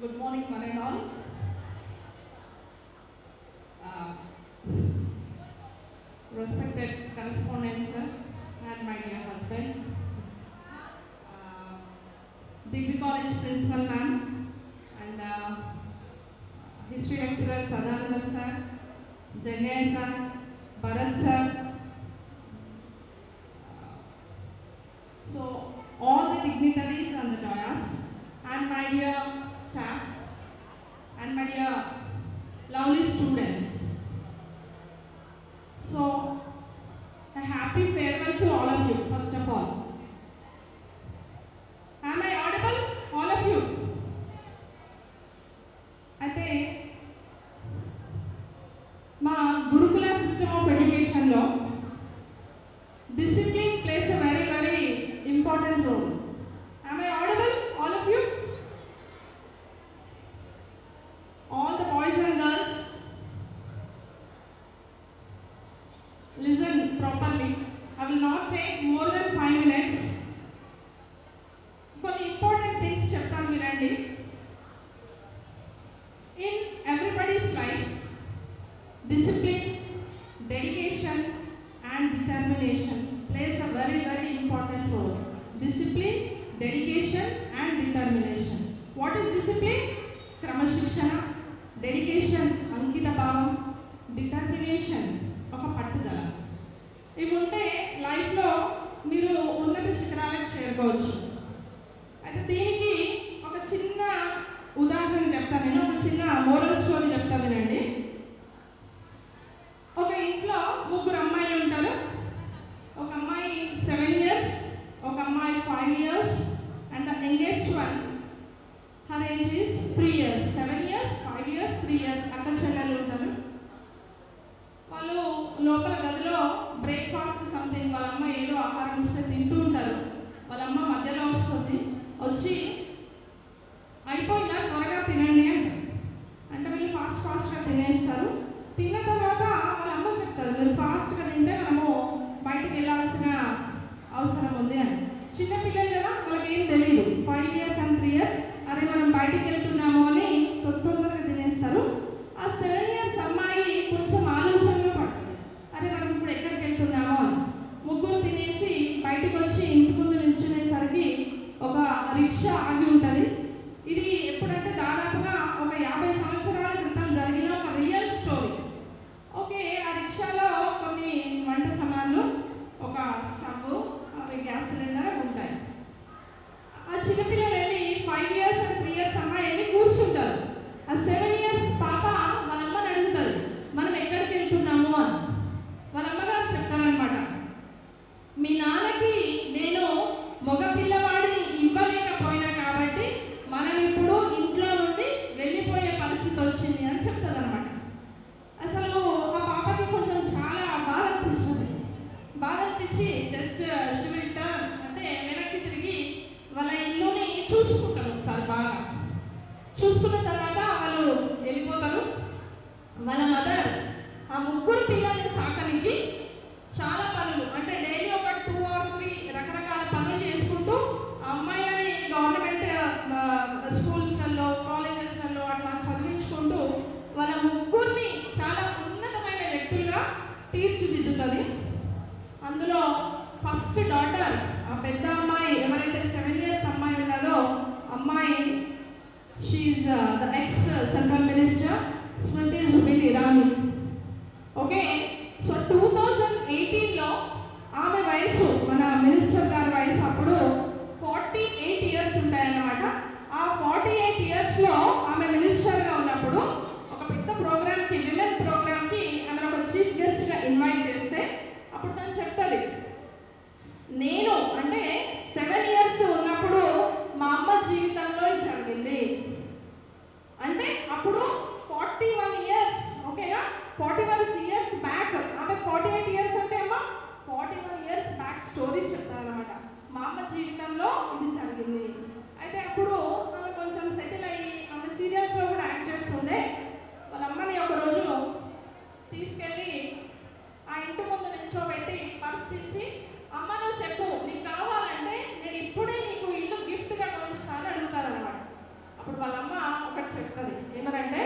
Good morning, one and all. Uh, Respected correspondent, sir, and my dear husband. Uh, Degree College Principal Ma'am, and uh, History Lecturer Sadanandam sir, Jangay sir, Bharat sir. Happy farewell to all of you, first of all. Listen properly. I will not take more than five minutes. కొన్ని important things చెప్తాను వినండి. In everybody's life discipline dedication and determination plays a very very important role discipline dedication and determination what is discipline క్రమశిక్షణ dedication అంకిత భావం determination ఒక పట్టుదల ఇవి ఉంటే లైఫ్లో మీరు ఉన్నత శిఖరాలకు చేరుకోవచ్చు అయితే దీనికి ఒక చిన్న ఉదాహరణ చెప్తాను నేను ఒక చిన్న మోరల్ స్టోరీ చెప్తా వినండి ఒక ఇంట్లో ముగ్గురు అమ్మాయిలు ఉంటారు ఒక అమ్మాయి సెవెన్ ఇయర్స్ ఒక అమ్మాయి five years and the youngest one her age is three years seven years five years three years అక్క చెల్లెలు ఉంటారు. వాళ్ళు లోపల గదిలో బ్రేక్ఫాస్ట్ సంథింగ్ వాళ్ళ అమ్మ ఏదో ఆహారం ఇస్తే తింటూ ఉంటారు. వాళ్ళ అమ్మ మధ్యలో వస్తుంది. వచ్చి చూసుకుంటాను చూసుకుంటారు ఒకసారి బాగా. చూసుకున్న తర్వాత వాళ్ళు వెళ్ళిపోతారు. వాళ్ళ మదర్ ఆ ముగ్గురు పిల్లల్ని సాకనికి టూ థౌజండ్ ఎయిటీన్లో ఆమె వయసు మన మినిస్టర్ గారి వయసు అప్పుడు ఫార్టీ ఎయిట్ ఇయర్స్ ఉంటాయన్నమాట. ఆ ఫార్టీ ఎయిట్ ఇయర్స్లో ఆమె మినిస్టర్గా ఉన్నప్పుడు ఒక పెద్ద ప్రోగ్రామ్కి విమెన్ ప్రోగ్రామ్కి ఆమె ఒక చీఫ్ గెస్ట్గా ఇన్వైట్ చేస్తే అప్పుడు తను చెప్తుంది నేను అంటే సెవెన్ ఇయర్స్ ఉన్నప్పుడు మా అమ్మ జీవితంలో జరిగింది. అంటే అప్పుడు ఫార్టీ వన్ ఇయర్స్ ఓకేనా ఫార్టీ వన్ స్టోరీస్ చెప్తారనమాట మా అమ్మ జీవితంలో ఇది జరిగింది. అయితే అప్పుడు ఆమె కొంచెం సెటిల్ అయ్యి ఆమె సీరియల్స్లో కూడా యాక్ట్ చేస్తుండే. వాళ్ళ అమ్మని ఒకరోజు తీసుకెళ్ళి ఆ ఇంటి ముందు నిల్చోబెట్టి పర్స్ తీసి అమ్మ నువ్వు చెప్పు నీకు కావాలంటే నేను ఇప్పుడే నీకు ఇల్లు గిఫ్ట్గా కొనిస్తాను అడుగుతాను అనమాట అప్పుడు వాళ్ళ అమ్మ ఒకటి చెప్తుంది. ఏమనంటే